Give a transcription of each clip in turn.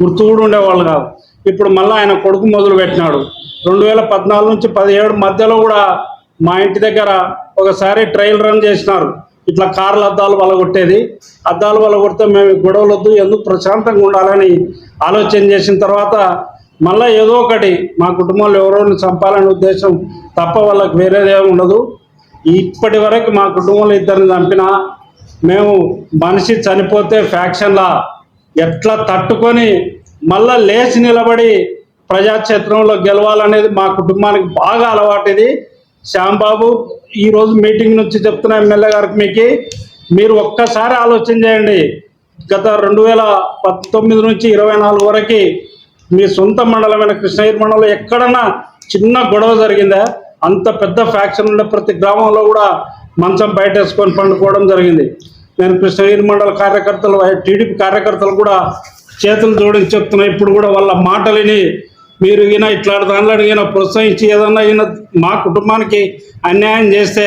గుర్తు కూడా ఉండేవాళ్ళు కాదు. ఇప్పుడు మళ్ళీ ఆయన కొడుకు మొదలు పెట్టినాడు రెండు వేల పద్నాలుగు నుంచి పదిహేడు మధ్యలో కూడా మా ఇంటి దగ్గర ఒకసారి ట్రయల్ రన్ చేసినారు. ఇట్లా కార్ల అద్దాలు వలగొట్టేది. అద్దాలు వలగొడితే మేము గొడవలు వద్దు ఎందుకు ప్రశాంతంగా ఉండాలని ఆలోచన చేసిన తర్వాత మళ్ళీ ఏదో ఒకటి మా కుటుంబంలో ఎవరోని చంపాలనే ఉద్దేశం తప్ప వాళ్ళకి వేరేదేమి ఉండదు. ఇప్పటి వరకు మా కుటుంబంలో ఇద్దరిని చంపినా మేము మనిషి చనిపోతే ఫ్యాక్షన్లా ఎట్లా తట్టుకొని మళ్ళా లేచి నిలబడి ప్రజాక్షేత్రంలో గెలవాలనేది మా కుటుంబానికి బాగా అలవాటు ఇది శ్యాంబాబు ఈరోజు మీటింగ్ నుంచి చెప్తున్న ఎమ్మెల్యే గారికి మీకు మీరు ఒక్కసారి ఆలోచన చేయండి. గత రెండు వేల పంతొమ్మిది నుంచి ఇరవై నాలుగు వరకు మీ సొంత మండలమైన కృష్ణగిరి మండలం ఎక్కడన్నా చిన్న గొడవ జరిగిందా? అంత పెద్ద ఫ్యాక్షన్ ఉండే ప్రతి గ్రామంలో కూడా మంచం బయటేసుకొని పండుకోవడం జరిగింది. నేను కృష్ణగిరి మండల కార్యకర్తలు టీడీపీ కార్యకర్తలు కూడా చేతులు జోడించి చెప్తున్నా. ఇప్పుడు కూడా వాళ్ళ మాటలని మీరు ఈయన ఇట్లా దానిలో ఈయన ప్రోత్సహించి ఏదన్నా ఈయన మా కుటుంబానికి అన్యాయం చేస్తే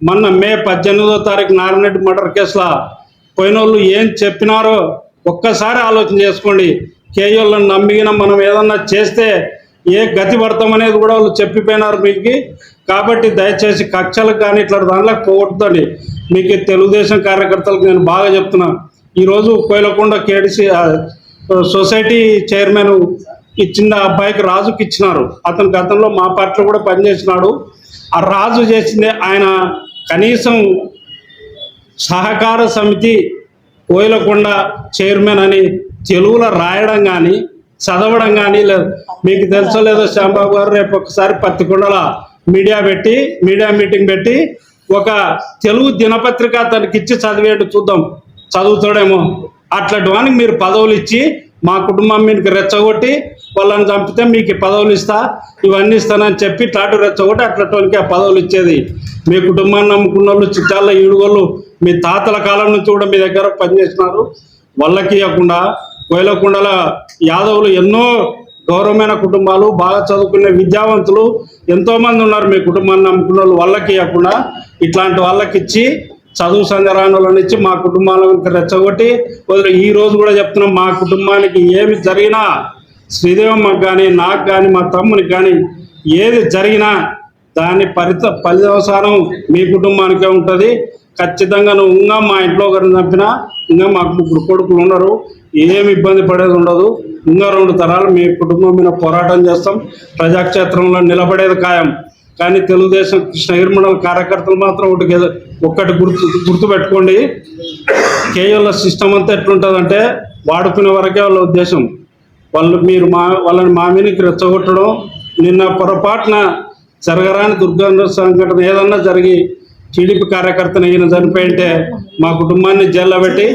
మొన్న మే పద్దెనిమిదో తారీఖు నారాయణరెడ్డి మర్డర్ కేసులో పోయిన వాళ్ళు ఏం చెప్పినారో ఒక్కసారి ఆలోచన చేసుకోండి. కేయోళ్ళని నమ్మిగిన మనం ఏదన్నా చేస్తే ఏ గతి పడతామనేది కూడా వాళ్ళు చెప్పిపోయినారు మీకు. కాబట్టి దయచేసి కక్షలకు కానీ ఇట్లా దాంట్లో పోగొట్టుదండి మీకు తెలుగుదేశం కార్యకర్తలకు నేను బాగా చెప్తున్నా. ఈరోజు కోయిలకొండ కేడిసి సొసైటీ చైర్మన్ ఇచ్చిన అబ్బాయికి రాజుకి ఇచ్చినారు. అతను గతంలో మా పార్టీలో కూడా పనిచేసినాడు. ఆ రాజు చేసింది ఆయన కనీసం సహకార సమితి కోయిలకొండ చైర్మన్ అని తెలుగులో రాయడం కానీ చదవడం కానీ లేదు. మీకు తెలుసో లేదో శ్యాంబాబు గారు రేపు ఒకసారి పత్తికొండల మీడియా పెట్టి మీడియా మీటింగ్ పెట్టి ఒక తెలుగు దినపత్రిక తనకి ఇచ్చి చదివేట్టు చూద్దాం. చదువుతాడేమో. అట్లాంటి వానికి మీరు పదవులు ఇచ్చి మా కుటుంబం మీకు రెచ్చగొట్టి వాళ్ళని చంపితే మీకు పదవులు ఇస్తా ఇవన్నీ ఇస్తానని చెప్పి తాటు రెచ్చగొట్టి అట్లాంటి ఆ పదవులు ఇచ్చేది. మీ కుటుంబాన్ని నమ్ముకున్న వాళ్ళు చిట్టాల ఈడుగోళ్ళు మీ తాతల కాలం నుంచి కూడా మీ దగ్గర పనిచేస్తున్నారు. వాళ్ళకి ఇవ్వకుండా కోయిలకొండల యాదవులు ఎన్నో గౌరవమైన కుటుంబాలు బాగా చదువుకునే విద్యావంతులు ఎంతో మంది ఉన్నారు మీ కుటుంబాన్ని నమ్ముకున్న వాళ్ళు. వాళ్ళకి ఇవ్వకుండా ఇట్లాంటి వాళ్ళకి ఇచ్చి చదువు సందరాణులను ఇచ్చి మా కుటుంబాలకు రెచ్చగొట్టి ఈ రోజు కూడా చెప్తున్నాం మా కుటుంబానికి ఏమి జరిగినా శ్రీదేవమ్మకు కానీ నాకు కానీ మా తమ్మునికి కానీ ఏది జరిగినా దాని ఫలిత పర్యవసానం మీ కుటుంబానికే ఉంటుంది. ఖచ్చితంగా నువ్వు ఇంకా మా ఇంట్లో ఒకరిని చంపినా ఇంకా మాకు ముగ్గురు కొడుకులు ఉన్నారు. ఏమి ఇబ్బంది పడేది ఉండదు. ఇంకా రెండు తరాలు మీ కుటుంబం మీద పోరాటం చేస్తాం. ప్రజాక్షేత్రంలో నిలబడేది ఖాయం. కానీ తెలుగుదేశం కృష్ణగిరి మండల కార్యకర్తలు మాత్రం ఒకటి ఒక్కటి గుర్తు గుర్తుపెట్టుకోండి. కేయుల సిస్టమ్ అంతా ఎట్లుంటుందంటే వాడుకునే వరకే వాళ్ళ ఉద్దేశం. వాళ్ళు మీరు మా వాళ్ళని మా రెచ్చగొట్టడం. నిన్న పొరపాటున జరగరాని దుర్గంధ సంఘటన ఏదన్నా జరిగి టీడీపీ కార్యకర్తను ఈయన చనిపోయింటే మా కుటుంబాన్ని జైల్లో పెట్టి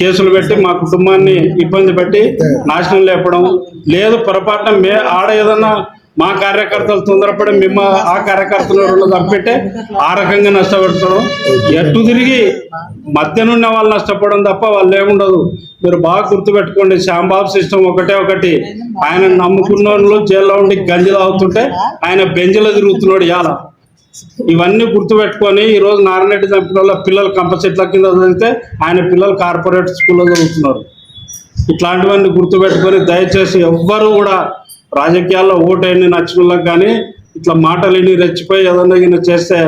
కేసులు పెట్టి మా కుటుంబాన్ని ఇబ్బంది పెట్టి నాశనం లేపడం. లేదు పొరపాటున మే ఆడ ఏదన్నా మా కార్యకర్తలు తొందరపడి మేము ఆ కార్యకర్తలు రెండు ఆ రకంగా నష్టపెడతాడు ఎటు తిరిగి మధ్యనున్న వాళ్ళు నష్టపోవడం తప్ప వాళ్ళు ఏముండదు. మీరు బాగా గుర్తుపెట్టుకోండి శ్యాంబాబు సిస్టమ్ ఒకటే ఒకటి. ఆయన నమ్ముకున్న వాళ్ళు జైల్లో ఉండి గంజి అవుతుంటే ఆయన బెంజ్లో తిరుగుతున్నాడు ఇవాళ ఇవన్నీ గుర్తుపెట్టుకొని ఈరోజు నారాయణరెడ్డి చంపిన వాళ్ళ పిల్లలు కంపల్సెట్ల కింద చదివితే ఆయన పిల్లలు కార్పొరేట్ స్కూల్లో చదువుతున్నారు. ఇట్లాంటివన్నీ గుర్తుపెట్టుకొని దయచేసి ఎవ్వరూ కూడా రాజకీయాల్లో ఓటైన నచ్చిన వాళ్ళకి కానీ ఇట్లా మాటలు రెచ్చిపోయి ఏదన్నా ఈయన చేస్తే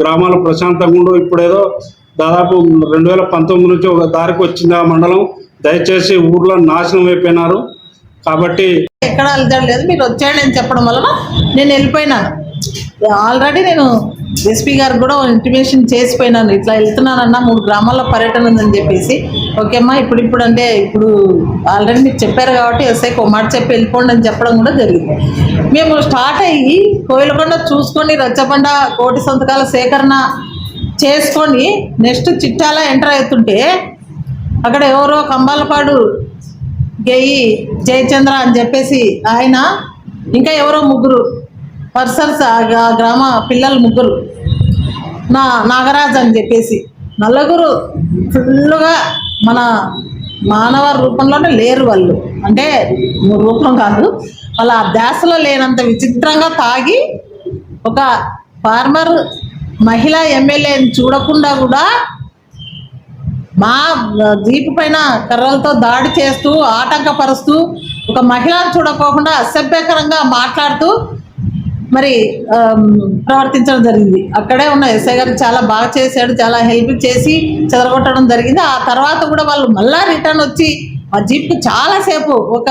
గ్రామాలు ప్రశాంతంగా ఉండవు. ఇప్పుడేదో దాదాపు రెండు వేల పంతొమ్మిది నుంచి ఒక దారికి వచ్చింది ఆ మండలం. దయచేసి ఊర్లో నాశనం అయిపోయినారు. కాబట్టి ఎక్కడ లేదు మీరు వచ్చాడు అని చెప్పడం వలన నేను వెళ్ళిపోయినాను. ఆల్రెడీ నేను ఎస్పీ గారికి కూడా ఇంటిమేషన్ చేసిపోయినాను. ఇట్లా వెళ్తున్నానన్న మూడు గ్రామాల్లో పర్యటన ఉందని చెప్పేసి. ఓకే అమ్మా ఇప్పుడు ఇప్పుడు అంటే ఇప్పుడు ఆల్రెడీ మీరు చెప్పారు కాబట్టి వస్తే కుమార్ చెప్పి వెళ్ళిపోండి అని చెప్పడం కూడా జరిగింది. మేము స్టార్ట్ అయ్యి కోయిలకొండ చూసుకొని రచ్చబండ కోటి సంతకాల సేకరణ చేసుకొని నెక్స్ట్ చిట్టాల ఎంటర్ అవుతుంటే అక్కడ ఎవరో కంబాలపాడు గెయ్యి జయచంద్ర అని చెప్పేసి ఆయన ఇంకా ఎవరో ముగ్గురు పర్సర్స్ ఆ గ్రామ పిల్లలు ముగ్గురు. నా నాగరాజ్ అని చెప్పేసి. నలుగురు ఫుల్లుగా మన మానవ రూపంలోనే లేరు వాళ్ళు. అంటే రూపం కాదు. వాళ్ళ ఆ ధ్యాసలో లేనంత విచిత్రంగా తాగి ఒక ఫార్మర్ మహిళా ఎమ్మెల్యేని చూడకుండా కూడా మా జీపు పైన కర్రలతో దాడి చేస్తూ ఆటంకపరుస్తూ ఒక మహిళను చూడకోకుండా అసభ్యకరంగా మాట్లాడుతూ మరి ప్రవర్తించడం జరిగింది. అక్కడే ఉన్న ఎస్ఐ గారు చాలా బాగా చేశాడు చాలా హెల్ప్ చేసి చెదరగొట్టడం జరిగింది. ఆ తర్వాత కూడా వాళ్ళు మళ్ళా రిటర్న్ వచ్చి మా జీప్కి చాలాసేపు ఒక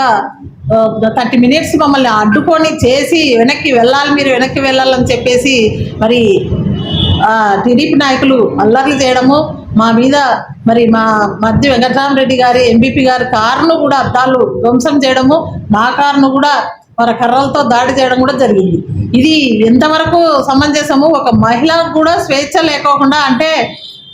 థర్టీ మినిట్స్ మమ్మల్ని అడ్డుకొని చేసి వెనక్కి వెళ్ళాలి మీరు వెనక్కి వెళ్ళాలని చెప్పేసి మరి టీడీపీ నాయకులు అల్లర్లు చేయడము మా మీద మరి మా మధ్య వెంకటరామరెడ్డి గారి ఎంపీపీ గారి కారును కూడా అద్దాలు ధ్వంసం చేయడము మా కారును కూడా వారి కర్రలతో దాడి చేయడం కూడా జరిగింది. ఇది ఎంతవరకు సమంజసము? ఒక మహిళకు కూడా స్వేచ్ఛ లేకోకుండా అంటే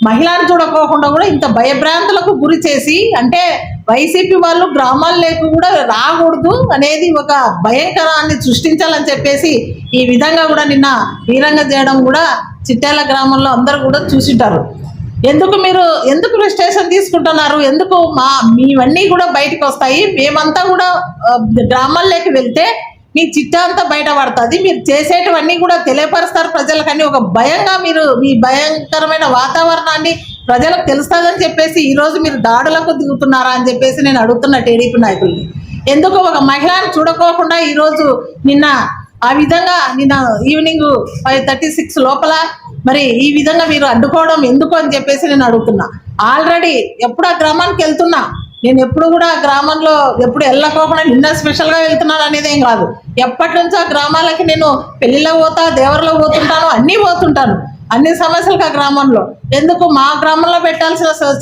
మహిళను చూడకోకుండా కూడా ఇంత భయభ్రాంతులకు గురి చేసి అంటే వైసీపీ వాళ్ళు గ్రామాలు లేక కూడా రాకూడదు అనేది ఒక భయంకరాన్ని సృష్టించాలని చెప్పేసి ఈ విధంగా కూడా నిన్న వీరంగ చేయడం కూడా చిట్యాల గ్రామంలో అందరూ కూడా చూసింటారు. ఎందుకు మీరు ఎందుకు స్టేషన్ తీసుకుంటున్నారు? ఎందుకు మా మీవన్నీ కూడా బయటకు వస్తాయి? మేమంతా కూడా ఆ, గ్రామాల్లోకి వెళ్తే మీ చిట్టా అంతా బయటపడుతుంది. మీరు చేసేటివన్నీ కూడా తెలియపరుస్తారు ప్రజలకని. ఒక భయంగా మీరు మీ భయంకరమైన వాతావరణాన్ని ప్రజలకు తెలుస్తుందని చెప్పేసి ఈరోజు మీరు దాడులకు దిగుతున్నారా అని చెప్పేసి నేను అడుగుతున్న టీడీపీ నాయకుల్ని. ఎందుకు ఒక మహిళను చూడకోకుండా ఈరోజు నిన్న ఆ విధంగా నిన్న ఈవినింగ్ ఫైవ్ థర్టీ సిక్స్ లోపల మరి ఈ విధంగా మీరు అడ్డుకోవడం ఎందుకు అని చెప్పేసి నేను అడుగుతున్నా. ఆల్రెడీ ఎప్పుడు ఆ గ్రామానికి వెళ్తున్నా? నేను ఎప్పుడు కూడా ఆ గ్రామంలో ఎప్పుడు వెళ్ళకోకుండా నిన్న స్పెషల్గా వెళ్తున్నాను అనేది ఏం కాదు. ఎప్పటి నుంచో ఆ గ్రామాలకి నేను పెళ్ళిలో పోతా దేవరలో పోతుంటాను అన్నీ పోతుంటాను. అన్ని సమస్యలకు ఆ గ్రామంలో. ఎందుకు? మా గ్రామంలో పెట్టాల్సిన స-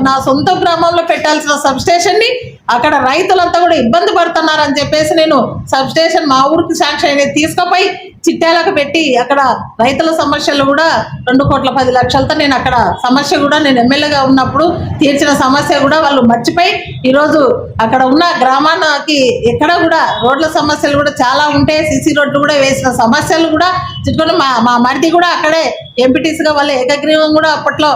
నా సొంత గ్రామంలో పెట్టాల్సిన సబ్స్టేషన్ని అక్కడ రైతులంతా కూడా ఇబ్బంది పడుతున్నారని చెప్పేసి నేను సబ్స్టేషన్ మా ఊరికి శాంక్షన్ అనేది తీసుకుపోయి చిట్టాలకు పెట్టి అక్కడ రైతుల సమస్యలు కూడా రెండు కోట్ల పది లక్షలతో నేను అక్కడ సమస్య కూడా నేను ఎమ్మెల్యేగా ఉన్నప్పుడు తీర్చిన సమస్య కూడా వాళ్ళు మర్చిపోయి ఈరోజు అక్కడ ఉన్న గ్రామానికి ఎక్కడ కూడా రోడ్ల సమస్యలు కూడా చాలా ఉంటాయి. సిసి రోడ్లు కూడా వేసిన సమస్యలు కూడా చిట్టుకొని మా మా మరిది కూడా అక్కడే ఎంపీటీసీగా వాళ్ళు ఏకగ్రీవం కూడా అప్పట్లో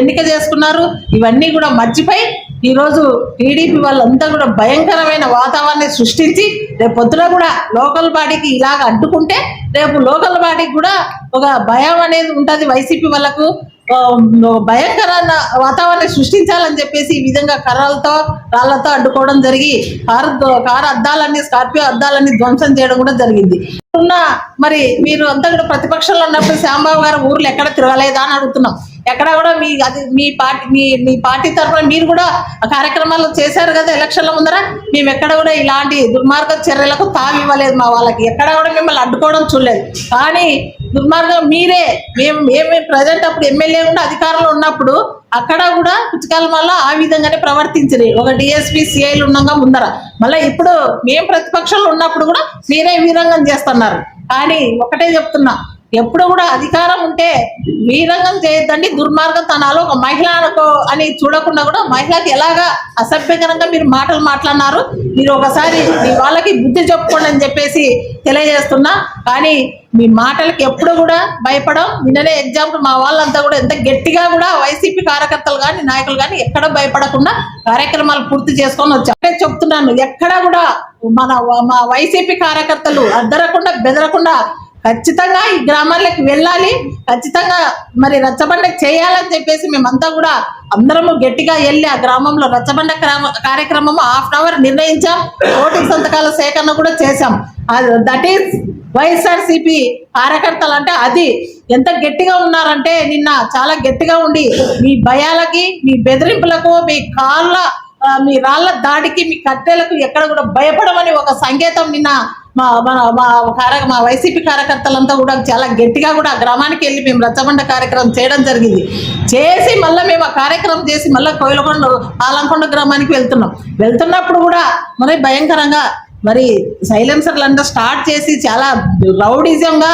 ఎన్నిక చేసుకున్నారు. ఇవన్నీ కూడా మర్చిపోయి ఈరోజు టీడీపీ వాళ్ళంతా కూడా భయంకరమైన వాతావరణాన్ని సృష్టించి రేపు పొద్దున కూడా లోకల్ బాడీకి ఇలాగ అడ్డుకుంటే రేపు లోకల్ బాడీకి కూడా ఒక భయం అనేది ఉంటుంది వైసీపీ వాళ్ళకు. భయంకర భయంకరమైన వాతావరణాన్ని సృష్టించాలని చెప్పేసి ఈ విధంగా కర్రలతో రాళ్ళతో అడ్డుకోవడం జరిగి కారు కారు అద్దాలన్నీ స్కార్పియో అద్దాలన్నీ ధ్వంసం చేయడం కూడా జరిగింది. ఉన్న మరి మీరు అంతా కూడా ప్రతిపక్షంలో ఉన్నప్పుడు శ్యాంబాబు గారు ఊర్లు ఎక్కడ తిరగలేదా అని అడుగుతున్నాం. ఎక్కడ కూడా మీ అది మీ పార్టీ మీ మీ పార్టీ తరఫున మీరు కూడా కార్యక్రమాలు చేశారు కదా ఎలక్షన్ల ముందర మేము ఎక్కడ కూడా ఇలాంటి దుర్మార్గ చర్యలకు తావి ఇవ్వలేదు మా వాళ్ళకి. ఎక్కడ కూడా మిమ్మల్ని అడ్డుకోవడం చూడలేదు. కానీ దుర్మార్గం మీరే. మేము మేము ప్రజెంట్ అప్పుడు ఎమ్మెల్యే ఉండి అధికారంలో ఉన్నప్పుడు అక్కడ కూడా పుచ్చకాల వల్ల ఆ విధంగానే ప్రవర్తించింది. ఒక డిఎస్పీ సిఐలు ఉండగా ముందర. మళ్ళీ ఇప్పుడు మేము ప్రతిపక్షంలో ఉన్నప్పుడు కూడా మీరే వీరంగం చేస్తున్నారు. కానీ ఒకటే చెప్తున్నా ఎప్పుడు కూడా అధికారం ఉంటే వీరంగం చేయొద్దండి దుర్మార్గం దుర్మార్గతనాలు ఒక మహిళ అని చూడకుండా కూడా మహిళకి ఎలాగా అసభ్యకరంగా మీరు మాటలు మాట్లాడినారు? మీరు ఒకసారి మీ వాళ్ళకి బుద్ధి చెప్పుకోండి అని చెప్పేసి తెలియజేస్తున్నా. కానీ మీ మాటలకి ఎప్పుడు కూడా భయపడం నిన్ననే ఎగ్జాంపుల్ మా వాళ్ళంతా కూడా ఎంత గట్టిగా కూడా వైసీపీ కార్యకర్తలు కానీ నాయకులు కానీ ఎక్కడ భయపడకుండా కార్యక్రమాలు పూర్తి చేసుకొని వచ్చాం చెప్తున్నాను ఎక్కడ కూడా మన మా వైసీపీ కార్యకర్తలు అద్దరకుండా బెదరకుండా ఖచ్చితంగా ఈ గ్రామాలకు వెళ్ళాలి. ఖచ్చితంగా మరి రచ్చబండ చేయాలని చెప్పేసి మేమంతా కూడా అందరము గట్టిగా వెళ్ళి ఆ గ్రామంలో రచ్చబండ కార్యక్రమం హాఫ్ అన్ అవర్ నిర్ణయించాం. ఓటింగ్ సంతకాల సేకరణ కూడా చేశాం. దట్ ఈస్ వైఎస్ఆర్సిపి కార్యకర్తలు అంటే అది ఎంత గట్టిగా ఉన్నారంటే నిన్న చాలా గట్టిగా ఉండి మీ భయాలకి మీ బెదిరింపులకు మీ కాళ్ళ మీ రాళ్ళ దాడికి మీ కట్టెలకు ఎక్కడ కూడా భయపడమని ఒక సంకేతం నిన్న మా మన మా కార్య మా వైసీపీ కార్యకర్తలంతా కూడా చాలా గట్టిగా కూడా ఆ గ్రామానికి వెళ్ళి మేము రచ్చబండ కార్యక్రమం చేయడం జరిగింది. చేసి మళ్ళీ మేము ఆ కార్యక్రమం చేసి మళ్ళీ కోయిలకొండ ఆలంకొండ గ్రామానికి వెళ్తున్నాం. వెళ్తున్నప్పుడు కూడా మరి భయంకరంగా మరి సైలెన్సర్లు అంతా స్టార్ట్ చేసి చాలా రౌడిజంగా